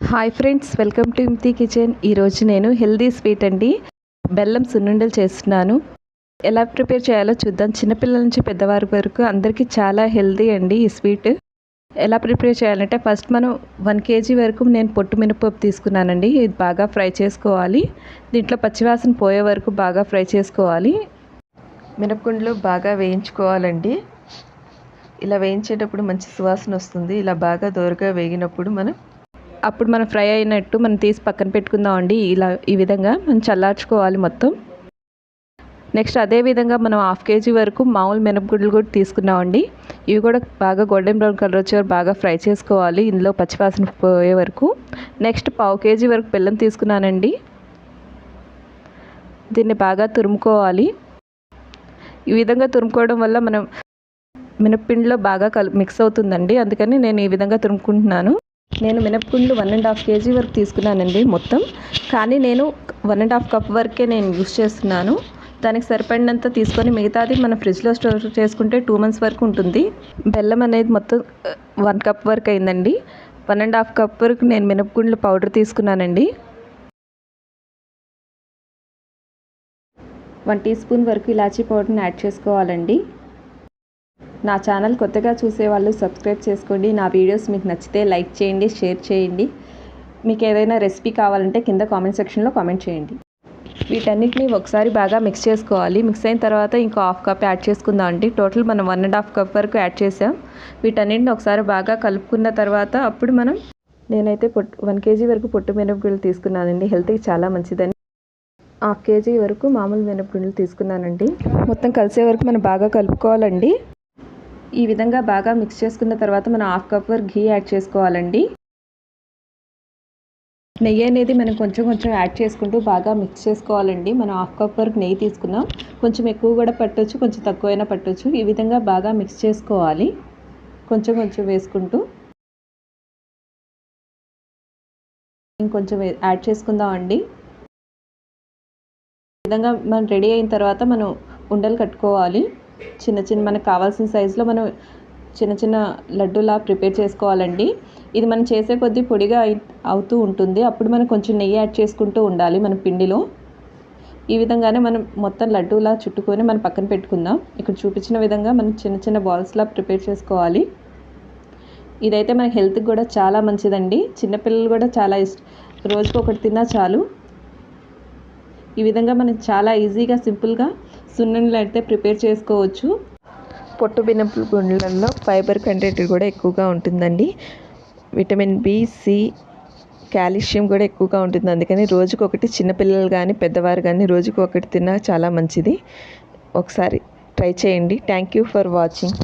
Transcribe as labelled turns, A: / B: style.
A: Hi friends welcome to Imti kitchen. ఈరోజు నేను healthy sweet అండి. బెల్లం సున్నుండలు చేస్తున్నాను. ఎలా ప్రిపేర్ చేయాలో చూద్దాం. చిన్నపిల్లల నుంచి పెద్దవారి వరకు అందరికీ చాలా హెల్దీ అండి ఈ స్వీట్. ఎలా ప్రిపేర్ చేయాలంటే ఫస్ట్ మనం వన్ కేజీ వరకు నేను పొట్టు మినపప్పు తీసుకున్నానండి. ఇది బాగా ఫ్రై చేసుకోవాలి. దీంట్లో పచ్చివాసన పోయే వరకు బాగా ఫ్రై చేసుకోవాలి. మినపగుండ్లు బాగా వేయించుకోవాలండి. ఇలా వేయించేటప్పుడు మంచి సువాసన వస్తుంది. ఇలా బాగా దోరగా వేగినప్పుడు మనం అప్పుడు మనం ఫ్రై అయినట్టు మనం తీసి పక్కన పెట్టుకుందామండి. ఇలా ఈ విధంగా మనం చల్లార్చుకోవాలి మొత్తం. నెక్స్ట్ అదే విధంగా మనం హాఫ్ కేజీ వరకు మామూలు మినపగుడ్లు కూడా తీసుకున్నామండి. ఇవి కూడా బాగా గోల్డెన్ బ్రౌన్ కలర్ వచ్చే బాగా ఫ్రై చేసుకోవాలి. ఇందులో పచ్చివాసన పోయే వరకు. నెక్స్ట్ పావు కేజీ వరకు బెల్లం తీసుకున్నానండి. దీన్ని బాగా తురుముకోవాలి. ఈ విధంగా తురుముకోవడం వల్ల మనం మినప్పిండిలో బాగా కల్ మిక్స్ అవుతుందండి. అందుకని నేను ఈ విధంగా తురుముకుంటున్నాను. నేను మినపగుండ్లు వన్ అండ్ హాఫ్ కేజీ వరకు తీసుకున్నానండి మొత్తం. కానీ నేను వన్ అండ్ హాఫ్ కప్ వరకే నేను యూస్ చేస్తున్నాను. దానికి సరిపడినంత తీసుకొని మిగతాది మన ఫ్రిడ్జ్లో స్టోర్ చేసుకుంటే టూ మంత్స్ వరకు ఉంటుంది. బెల్లం అనేది మొత్తం uh, వన్ కప్ వరకు అయిందండి. వన్ అండ్ హాఫ్ కప్ వరకు నేను మినపగుండ్ల పౌడర్ తీసుకున్నానండి. వన్ టీ స్పూన్ వరకు ఇలాచీ పౌడర్ని యాడ్ చేసుకోవాలండి. నా ఛానల్ కొత్తగా చూసే వాళ్ళు సబ్స్క్రైబ్ చేసుకోండి. నా వీడియోస్ మీకు నచ్చితే లైక్ చేయండి షేర్ చేయండి. మీకు ఏదైనా రెసిపీ కావాలంటే కింద కామెంట్ సెక్షన్లో కామెంట్ చేయండి. వీటన్నిటిని ఒకసారి బాగా మిక్స్ చేసుకోవాలి. మిక్స్ అయిన తర్వాత ఇంకో హాఫ్ కప్ యాడ్ చేసుకుందాం అండి. టోటల్ మనం వన్ అండ్ హాఫ్ కప్ వరకు యాడ్ చేసాం. వీటన్నిటిని ఒకసారి బాగా కలుపుకున్న తర్వాత అప్పుడు మనం నేనైతే పొట్టు వన్ కేజీ వరకు పొట్టు మినపగుళ్ళు తీసుకున్నానండి. హెల్త్కి చాలా మంచిదని. హాఫ్ కేజీ వరకు మామూలు మినపగుళ్ళు తీసుకున్నానండి. మొత్తం కలిసే వరకు మనం బాగా కలుపుకోవాలండి. ఈ విధంగా బాగా మిక్స్ చేసుకున్న తర్వాత మనం హాఫ్ కప్ వరకు ఘీ యాడ్ చేసుకోవాలండి. నెయ్యి అనేది మనం కొంచెం కొంచెం యాడ్ చేసుకుంటూ బాగా మిక్స్ చేసుకోవాలండి. మనం హాఫ్ కప్ వరకు నెయ్యి తీసుకున్నాం. కొంచెం ఎక్కువ కూడా పట్టవచ్చు కొంచెం తక్కువైనా పట్టవచ్చు ఈ విధంగా బాగా మిక్స్ చేసుకోవాలి. కొంచెం కొంచెం వేసుకుంటూ. ఇంకొంచెం యాడ్ చేసుకుందాం అండి ఈ విధంగా మనం రెడీ అయిన తర్వాత మనం ఉండలు కట్టుకోవాలి. చిన్న చిన్న మనకు కావాల్సిన సైజులో మనం చిన్న చిన్న లడ్డూలా ప్రిపేర్ చేసుకోవాలండి. ఇది మనం చేసే కొద్దీ పొడిగా అవుతూ ఉంటుంది. అప్పుడు మనం కొంచెం నెయ్యి యాడ్ చేసుకుంటూ ఉండాలి మన పిండిలో. ఈ విధంగానే మనం మొత్తం లడ్డూలా చుట్టుకొని మనం పక్కన పెట్టుకుందాం. ఇక్కడ చూపించిన విధంగా మనం చిన్న చిన్న బాల్స్లా ప్రిపేర్ చేసుకోవాలి. ఇదైతే మన హెల్త్కి కూడా చాలా మంచిదండి. చిన్నపిల్లలు కూడా చాలా ఇష్ట రోజుకు ఒకటి తిన్నా చాలు. ఈ విధంగా మనం చాలా ఈజీగా సింపుల్గా సున్నుండలు అయితే ప్రిపేర్ చేసుకోవచ్చు. పొట్టు బినపు గుండ్లలో ఫైబర్ కంటెంట్ కూడా ఎక్కువగా ఉంటుందండి. విటమిన్ బి సి కాల్షియం కూడా ఎక్కువగా ఉంటుంది. అందుకని రోజుకు ఒకటి చిన్నపిల్లలు కానీ పెద్దవారు కానీ రోజుకు ఒకటి తిన్నా చాలా మంచిది. ఒకసారి ట్రై చేయండి. Thank you for watching.